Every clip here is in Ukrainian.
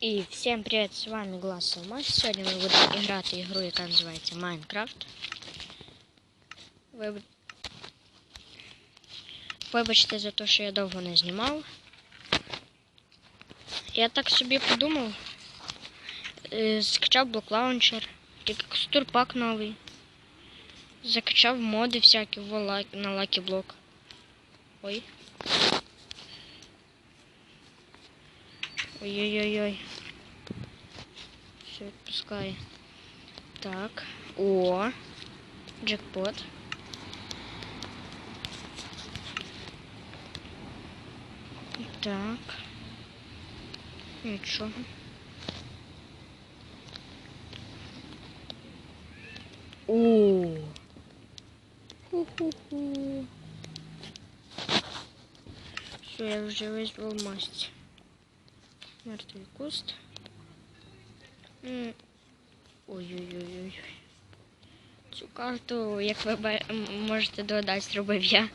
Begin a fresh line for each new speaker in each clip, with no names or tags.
І всім привіт, з вами Глас Алмаз. Сьогодні ми будемо грати ігру, яка називається Майнкрафт. Виб... Вибачте за те, що я довго не знімав. Я так собі подумав. е, Скачав блок лаунчер, текстур пак новий. Закачав моди всякі на Lucky Block. Ой. Ой-ой-ой-ой. Все відпускає. Так. О. Джекпот. Так. Нічого. О. Ху-ху-ху. Все, я вже весь в алмазці. Мертвий куст. Ой-ой-ой-ой. Цю карту, як ви можете догадати, зробив я.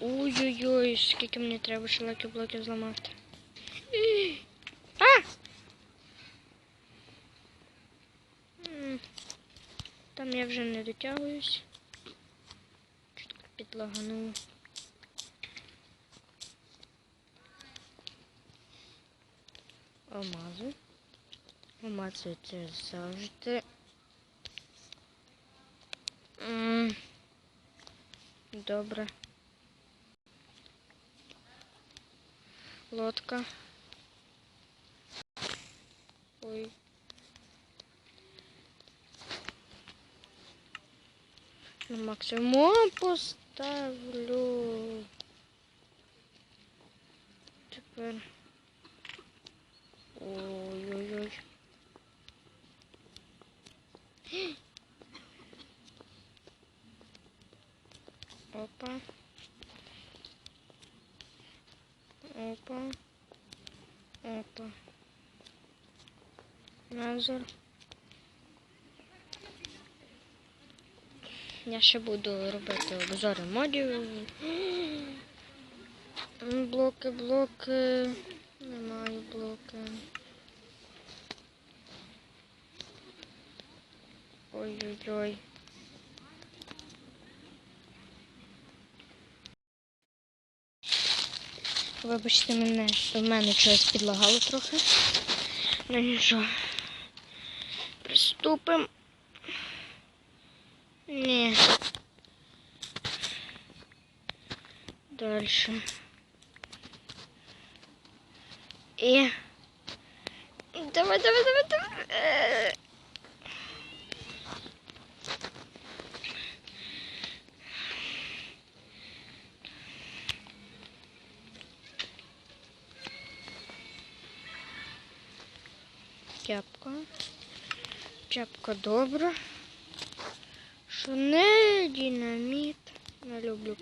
Ой-ой-ой, скільки мені треба ще лаки блоків зламати. Там я вже не дотягуюсь. Чутко. Алмази. Алмази це завжди. Добре. Лодка. Ой. На максимум поставлю. Тепер. Ой-ой-ой. Опа. Опа. Опа. Назар. Я ще буду робити обзори модів. Блоки, блоки. Немає блоки. Ой-ой-ой. Вибачте мене, в мене щось підлагало трохи. Ну нічого. Приступимо. Ні. Дальше. І. Давай, давай, давай, давай. Е. Кепка. Чапка добра. Що не динаміт. Не люблю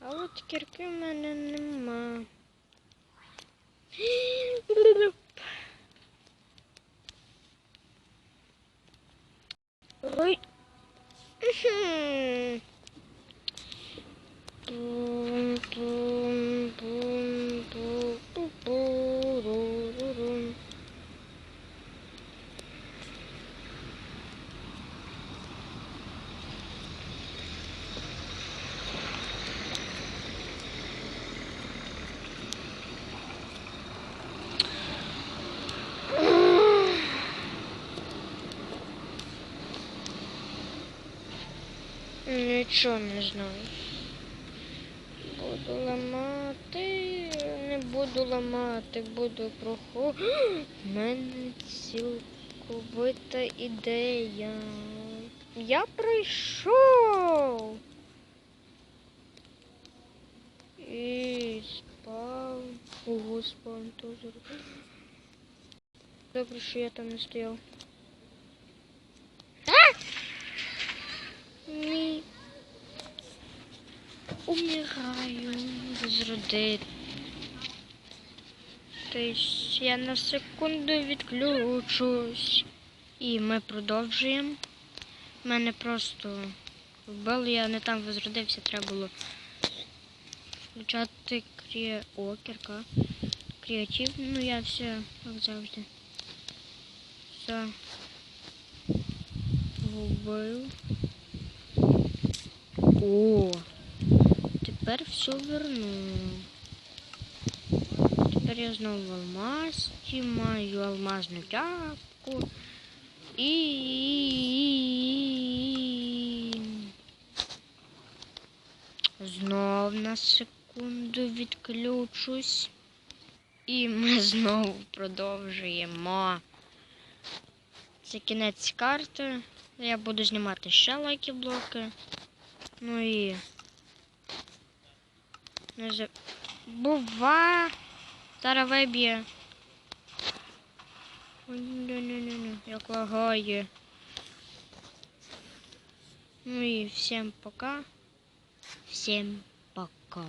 А от кірки в мене нема. Ой. Нічого не знаю. Буду ламати, не буду ламати, буду проходити. У мене цілковита ідея. Я прийшов. І спа. пока. Ого, спаун тоже. Добре, що я там не стояв. А! Ні. Умираю. Зродити. Тобто я на секунду відключусь. І ми продовжуємо. Мене просто вбили, я не там возродився, треба було включати крі... О, кірка. Креатив. Ну я все, як завжди. Все. Вбив. О! Тепер все верну. Тепер я знову в алмазці, маю алмазну тяпку. І знов на секунду відключусь. І ми знову продовжуємо. Це кінець карти. Я буду знімати ще лайки блоки. Ну і. Не. Бува. Зараз виб'є. Як лагає. Ну і всім пока. Всім пока.